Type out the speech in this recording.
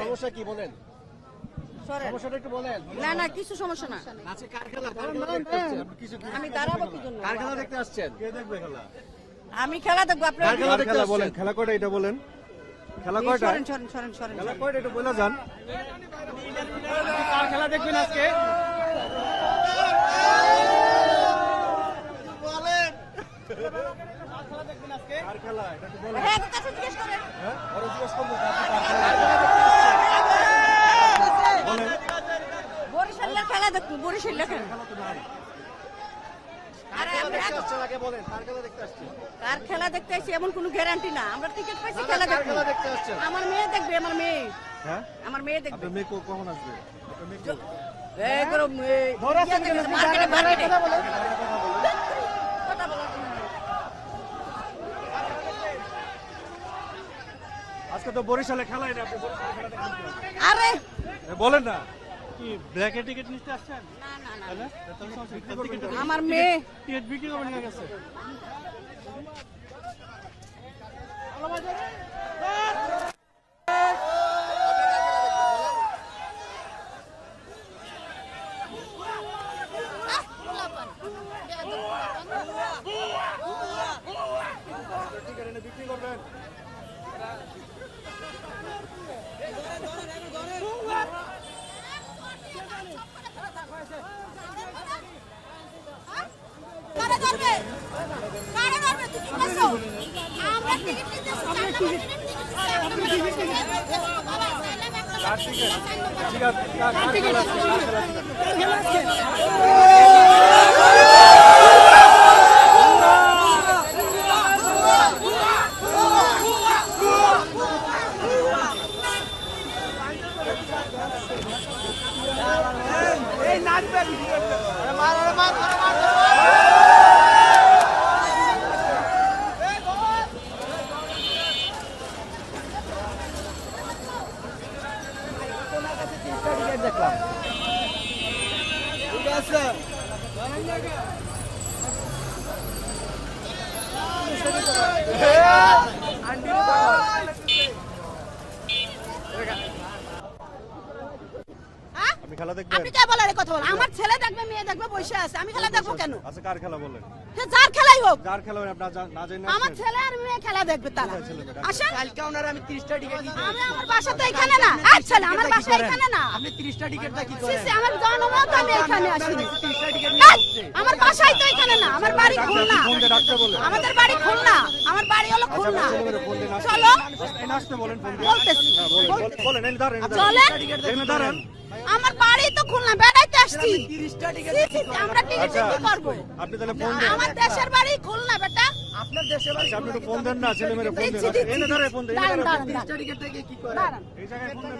সমস্যা কি বলেন? সমস্যাটা একটু বলেন। না না কিছু সমস্যা না। আজকে কার খেলা? কার খেলা দেখতে আসছেন? আপনি কিছু আমি দাঁড়াবো কি জন্য? কার খেলা দেখতে আসছেন? আমি খেলা দেখব আপনার খেলা দেখতে বলেন? খেলা কয়টা এটা বলেন? খেলা কয়টা? সরেন সরেন সরেন সরেন খেলা কয়টা এটা বলে যান। কার খেলা দেখবেন আজকে কার খেলা এটা একটু বলেন হ্যাঁ কাছে জিজ্ঞেস করেন হ্যাঁ ওরা জিজ্ঞেস কার খেলা বরিশালের খেলা। দেখব বরিশালের খেলা দেখতে আসছেন কার খেলা দেখতে আসছি এমন কোনো গ্যারান্টি না। আমরা টিকিট পাইছি খেলা দেখতে আমার মেয়ে দেখবে আমার মেয়ে। হ্যাঁ? আমার মেয়ে দেখবে। মেয়ে কখন আসবে? এই করো মার্কেটে মার্কেটে কথা বলার জন্য না। আজকে তো বরিশালে খেলাই না আপনি বরিশালে খেলা দেখেন আরে! বলেন না। কি ব্ল্যাকে টিকিট নিতে আসছেন? না না না। আমার মেয়ে। টিকিট বিক্রি করবেন না গেছে। এনে বিক্রি করবেন। ঠিক আছে? খেলা আছে? কার খেলা? আপনি দেখবেন? আপনি কে বলার কথা বল আমার ছেলে দেখবে মেয়ে দেখবে বসে আছে। আমি খেলা দেখব কেন? আচ্ছা কার খেলা বলেন? সে যার খেলাই হোক। যার খেলা হয় আপনার না জানেন আমার ছেলে আর মেয়ে খেলা দেখবে তারা। আসেন। কালকে ওনার আমি 30টা টিকেট দিই আমি আমার বাসা তো এখানে না। আর ছেলে আমার বাসা এখানে না। আপনি 30টা টিকেট দা কি করেন সি, আমার জন্মও তো আমি এখানে আসিনি 30টা টিকিট আমার বাসাই তো এখানে না আমার বাড়ি খুলনা। আমাদের বাড়ি খুলনা আমার বাড়ি হলো আচ্ছা খুলনা। চলো। বলতেছি। আমার বাড়ি তো খুলনা বেড়াইতে আসছি। 30টা টিকিট সি, সি, সি, আমরা টিকিট আচ্ছা কি করব। আপনি তাহলে ফোন দেন আমার দেশের বাড়ি খুলনা বেটা। আপনার দেশে বাড়ি আচ্ছা আপনি একটু ফোন দেন না ছেলেমেয়েরা ফোন দেন আচ্ছা, এনে দাঁড়ায় ফোন দেন দাঁড়ান, দাঁড়ান, টিকিট থেকে কি দাঁড়ান। এই জায়গায় ফোন দেন